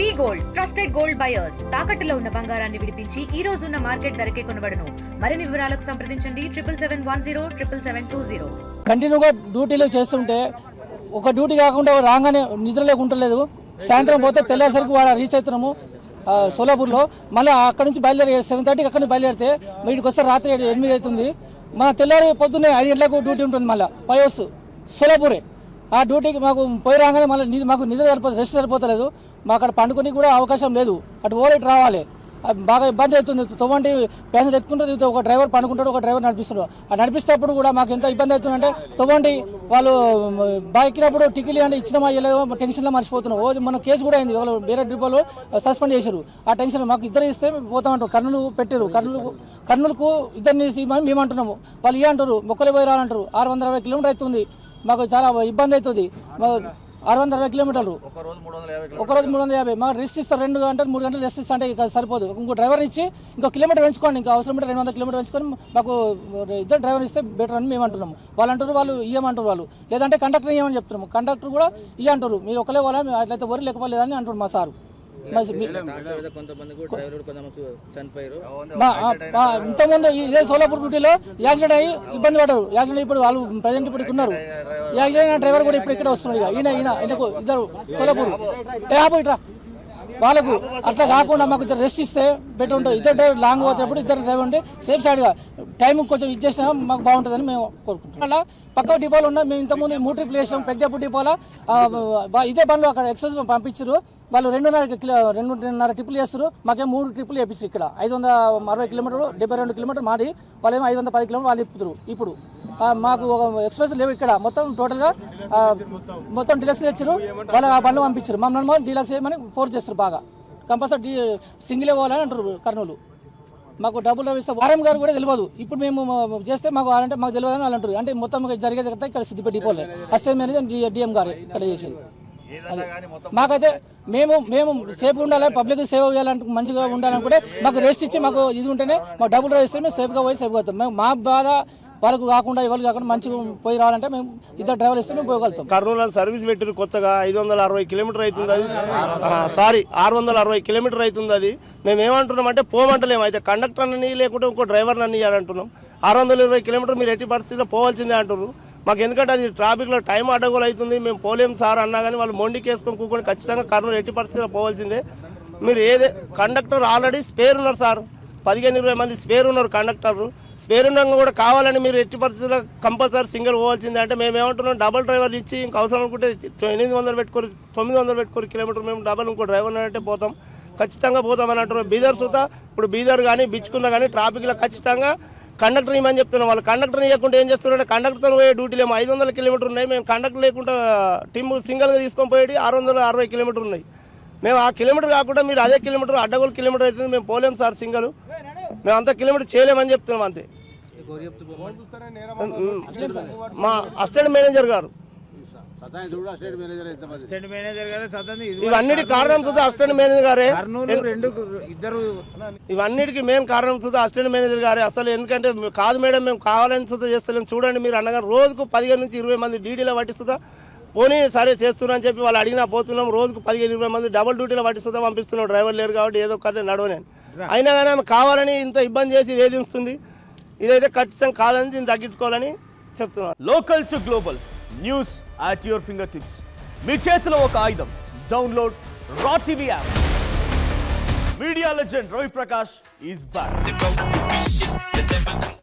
We gold trusted gold buyers. తాకట్టులో ఉన్న బంగారాన్ని విడిపించి ఈ రోజు ఉన్న మార్కెట్ ధరకే కొనబడను. మరిన్ని వివరాలకు సంప్రదించండి. Triple seven one zero triple seven two zero. కంటిన్యూగా డ్యూటీలు చేస్తుంటే ఒక డ్యూటీ కాకుండా రాగానే నిద్ర లేకుంటలేదు సాయంత్రం పోతే తెల్లారిసరికి వాడ రీచ్ అవుతున్నాము సోలాపూర్లో. మళ్ళీ అక్కడ నుంచి బయలుదేరి సెవెన్ థర్టీకి అక్కడ నుంచి బయలుదేరితే వీటికి వస్తే రాత్రి ఎనిమిది అవుతుంది. మన తెల్లారి పొద్దున్నే ఐదు గంటలకు డ్యూటీ ఉంటుంది మళ్ళీ ఫైవ్ అవర్స్ సోలాపూరే. ఆ డ్యూటీకి మాకు పోయి రాగానే మళ్ళీ మాకు నిద్ర సరిపోతుంది రెస్ట్ సరిపోతలేదు. మా అక్కడ పండుకొని కూడా అవకాశం లేదు. అటు ఓరేట్ రావాలి. బాగా ఇబ్బంది అవుతుంది. తొమ్మంటి ప్యాసింజర్ ఎక్కుంటుంది ఒక డ్రైవర్ పండుకుంటాడు ఒక డ్రైవర్ నడిపిస్తాడు. ఆ నడిపిస్తేప్పుడు కూడా మాకు ఎంత ఇబ్బంది అవుతుందంటే తొమ్మంటి వాళ్ళు బాగా ఎక్కినప్పుడు టికెట్లు అంటే ఇచ్చినమా ఇవ్వలేదో టెన్షన్లో మర్చిపోతున్నాం. ఓ మన కేసు కూడా అయింది. వాళ్ళు వేరే డిపోలో సస్పెండ్ చేశారు. ఆ టెన్షన్ మాకు ఇద్దరు ఇస్తే పోతామంటారు కర్నూలు పెట్టారు. కర్నూలు కర్నూలుకు ఇద్దరిని మేము అంటున్నాము వాళ్ళు ఏ అంటారు మొక్కలు పోయి రాలంటారు. ఆరు వందల అరవై కిలోమీటర్ అవుతుంది. మాకు చాలా ఇబ్బంది అవుతుంది. ఆరు వందల అరవై కిలోమీటర్లు. ఒక రోజు మూడు వందల యాభై మాకు రెస్ట్ ఇస్తారు రెండు గంటలు మూడు గంటలు రెస్ట్ ఇస్తా అంటే ఇక సరిపోదు. ఇంకో డ్రైవర్ ఇచ్చి ఇంకో కిలోమీటర్ పెంచుకోండి ఇంకా అవసరం ఉంటే రెండు వందల కిలోమీటర్ పెంచుకొని మాకు ఇద్దరు డ్రైవర్ ఇస్తే బెటర్ అని మేము అంటున్నాము. వాళ్ళు అంటారు వాళ్ళు ఇయ్యమంటారు వాళ్ళు. లేదంటే కండక్టర్ ఇయ్యమని చెప్తున్నాము. కండక్టర్ కూడా ఇయ్య అంటారు మీరు ఒకలే వాళ్ళ అట్లయితే వరి లేకపోలేదని అంటారు మా సారు. ఇంతకుముందు ఇదే సోలాపూర్ డ్యూటీలో యాక్సిడెంట్ అయ్యి ఇబ్బంది పడ్డారు. యాక్సిడెంట్ ఇప్పుడు వాళ్ళు ప్రజెంట్ ఇప్పుడు ఉన్నారు యాక్సిడెంట్ డ్రైవర్ కూడా ఇప్పుడు ఇక్కడ వస్తున్నాడు ఇక. ఈయన ఈయన ఈయనకు ఇద్దరు సోలాపూర్. ఆపు ఇట్రా. వాళ్ళకు అట్లా కాకుండా మాకు ఇద్దరు రెస్ట్ ఇస్తే బెటర్ ఉంటుంది. ఇద్దరు డ్రైవర్ లాంగ్ పోతేప్పుడు ఇద్దరు డ్రైవర్ ఉంటే సేఫ్ సైడ్గా టైం కొంచెం ఇచ్చేసినా మాకు బాగుంటుందని మేము కోరుకుంటున్నాం. అలా పక్క డిపోలో ఉన్నాయి మేము ఇంతకుముందు మూడు ట్రిప్లు వేసాం పెద్దపూర్ డిపోలో బా- ఇదే బండ్లు అక్కడ ఎక్సైజ్ పంపించారు వాళ్ళు రెండున్నర కిలో రెండున్నర ట్రిపుల్ చేస్తారు మాకేం మూడు ట్రిపుల్ వేపించారు ఇక్కడ. ఐదు వందల అరవై కిలోమీటర్లు డెబ్బై రెండు కిలోమీటర్ మాది. వాళ్ళేమో ఐదు వందల పది కిలోమీటర్ వాళ్ళు ఇప్పుతారు ఇప్పుడు. మాకు ఒక ఎక్స్ప్రెస్ లేవు ఇక్కడ. మొత్తం టోటల్గా మొత్తం డిలక్స్ తెచ్చారు వాళ్ళు ఆ బండ్లు పంపించారు మమ్మల్ని డీలక్స్ చేయమని ఫోర్స్ చేస్తారు బాగా. కంపల్సరీ సింగిలే పోవాలని అంటారు కర్నూలు. మాకు డబ్బులు రవిస్తే వారం గారు కూడా తెలియదు. ఇప్పుడు మేము చేస్తే మాకు అంటే మాకు తెలియదు అని వాళ్ళు అంటారు. అంటే మొత్తం జరిగేది కదా ఇక్కడ సిద్దిపేట డిపోలే. అసిస్టెంట్ మేనేజర్ డిఎం గారు ఇక్కడ చేసేది. మాకైతే మేము మేము సేఫ్ ఉండాలి పబ్లిక్ సేవ్ చేయాలంటే మంచిగా ఉండాలనుకుంటే మాకు రెస్ట్ ఇచ్చి మాకు ఇది ఉంటేనే మాకు డబ్బులు రేస్తే మేము సేఫ్గా పోయి సేఫ్గా మేము మా బాధ వాళ్ళకు కాకుండా ఎవరు కాకుండా మంచిగా పోయి రావాలంటే మేము ఇద్దరు డ్రైవర్ ఇస్తే మేము పోగలుగుతాం. కర్నూలు సర్వీస్ పెట్టారు కొత్తగా ఐదు వందల అరవై కిలోమీటర్ అవుతుంది అది. సారీ ఆరు వందల అరవై కిలోమీటర్ అవుతుంది అది. మేము ఏమంటున్నాం అంటే పోమంటలేము. అయితే కండక్టర్ అని లేకుంటే ఇంకో డ్రైవర్ అని ఇవ్వాలంటున్నాం ఆరు వందల ఇరవై కిలోమీటర్ మీరు ఎట్టి పరిస్థితిలో పోవాల్సిందే అంటారు మాకు ఎందుకంటే అది ట్రాఫిక్లో టైం అడ్డగోలు అవుతుంది. మేము పోలేం సార్ అన్నా కానీ వాళ్ళు మొండికి వేసుకొని కూకొని ఖచ్చితంగా కర్నూలు ఎట్టి పరిస్థితిలో పోవాల్సిందే. మీరు ఏదే కండక్టర్ ఆల్రెడీ స్పేర్ ఉన్నారు సార్. పదిహేను ఇరవై మంది స్పేర్ ఉన్నారు కండక్టర్లు స్పేర్ ఉండగా కూడా కావాలని మీరు ఎట్టి పరిస్థితుల్లో కంపల్సరీ సింగిల్ పోవాల్సిందే. అంటే మేము ఏమంటున్నాం డబల్ డ్రైవర్ ఇచ్చి ఇంకా అవసరం అనుకుంటే ఎనిమిది వందలు పెట్టుకోరు తొమ్మిది వందలు పెట్టుకోరు కిలోమీటర్ మేము డబల్ ఇంకో డ్రైవర్ అంటే పోతాం. ఖచ్చితంగా పోతామని అంటున్నాం బీదర్ సుత ఇప్పుడు బీదర్ కానీ బిచ్చుకున్న కానీ ట్రాఫిక్లో ఖచ్చితంగా కండక్టర్ ఇవ్వమని చెప్తున్నాం వాళ్ళు. కండక్టర్ ఇవ్వకుండా ఏం చేస్తున్నారంటే కండక్టర్ పోయే డ్యూటీలు ఏమో ఐదు వందల కిలోమీటర్ ఉన్నాయి. మేము కండక్టర్ లేకుండా టీమ్ సింగిల్గా తీసుకొని పోయేది ఆరు వందల అరవై కిలోమీటర్ ఉన్నాయి. మేము ఆ కిలోమీటర్ కాకుండా మీరు అదే కిలోమీటర్ అడ్డగోలు కిలోమీటర్ అవుతుంది మేము పోలేం సార్ సింగల్. మేము అంత కిలోమీటర్ చేయలేమని చెప్తున్నాం అంతే. మా అసిస్టెంట్ మేనేజర్ గారు. ఇవన్నిటి కారణం సుధా అసిస్టెంట్ మేనేజర్ గారే. ఇద్దరు ఇవన్నిటికీ మెయిన్ కారణం సుధా అసిస్టెంట్ మేనేజర్ గారే. అసలు ఎందుకంటే మేము- కాదు మేడం మేము కావాలని సుధా చేస్తలేం. చూడండి మీరు అనగా రోజుకు పదిహేను నుంచి ఇరవై మంది డీడీలో పట్టిస్తుందా? పోనీ సరే చేస్తున్నా అని చెప్పి వాళ్ళు అడిగినా పోతున్నాం రోజుకు పదిహేను ఇరవై మంది డబుల్ డ్యూటీలో పట్టిస్తుందా పంపిస్తున్నాం. డ్రైవర్ లేరు కాబట్టి ఏదో కథ నడవని. అయినా కానీ ఆమె కావాలని ఇంత ఇబ్బంది చేసి వేధిస్తుంది. ఇదైతే ఖచ్చితంగా కాదని దీన్ని తగ్గించుకోవాలని చెప్తున్నాను. Local to global news at your finger tips మీ చేతిలో ఒక ఆయుధం. Download raw TV app media legend Ravi Prakash is back